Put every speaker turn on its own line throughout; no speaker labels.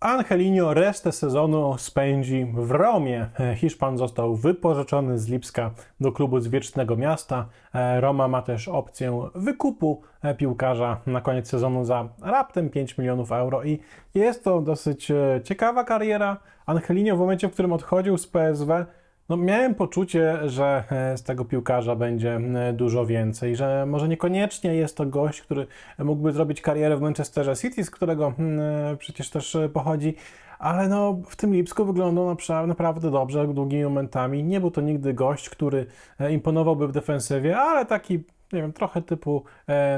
Angelino resztę sezonu spędzi w Romie. Hiszpan został wypożyczony z Lipska do klubu z Wiecznego Miasta. Roma ma też opcję wykupu piłkarza na koniec sezonu za raptem 5 milionów euro i jest to dosyć ciekawa kariera. Angelino w momencie, w którym odchodził z PSW, no miałem poczucie, że e, z tego piłkarza będzie e, dużo więcej, że może niekoniecznie jest to gość, który mógłby zrobić karierę w Manchesterze City, z którego mm, e, przecież też pochodzi, ale no w tym Lipsku wyglądał napra- naprawdę dobrze długimi momentami. Nie był to nigdy gość, który imponowałby w defensywie, ale taki nie wiem, trochę typu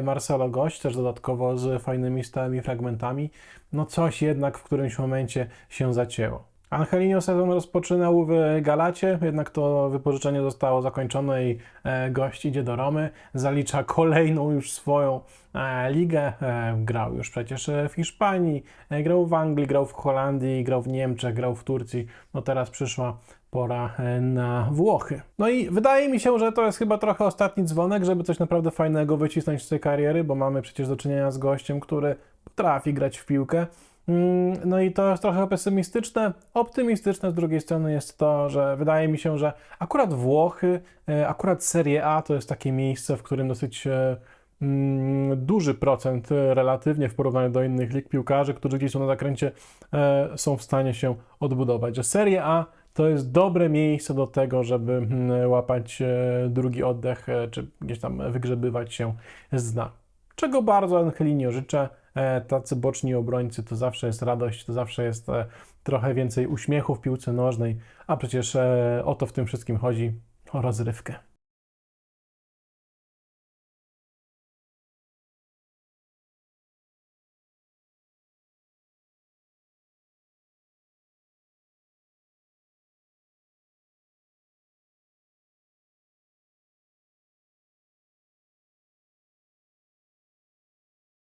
Marcelo Gość, też dodatkowo z fajnymi stałymi fragmentami. No coś jednak w którymś momencie się zacięło. Angelino sezon rozpoczynał w Galacie, jednak to wypożyczenie zostało zakończone i e, gość idzie do Romy. Zalicza kolejną już swoją e, ligę. E, grał już przecież w Hiszpanii, grał w Anglii, grał w Holandii, grał w Niemczech, grał w Turcji. No teraz przyszła pora na Włochy. No i wydaje mi się, że to jest chyba trochę ostatni dzwonek, żeby coś naprawdę fajnego wycisnąć z tej kariery, bo mamy przecież do czynienia z gościem, który potrafi grać w piłkę. Mm, No i to jest trochę pesymistyczne. Optymistyczne z drugiej strony jest to, że wydaje mi się, że akurat Włochy, e, akurat Serie A to jest takie miejsce, w którym dosyć e, mm, duży procent relatywnie w porównaniu do innych lig piłkarzy, którzy gdzieś są na zakręcie, e, są w stanie się odbudować. Że Serie A to jest dobre miejsce do tego, żeby mm, łapać drugi oddech, czy gdzieś tam wygrzebywać się z dna. Czego bardzo Angelinio życzę. E, Tacy boczni obrońcy to zawsze jest radość, to zawsze jest e, trochę więcej uśmiechu w piłce nożnej, a przecież e, o to w tym wszystkim chodzi, o rozrywkę.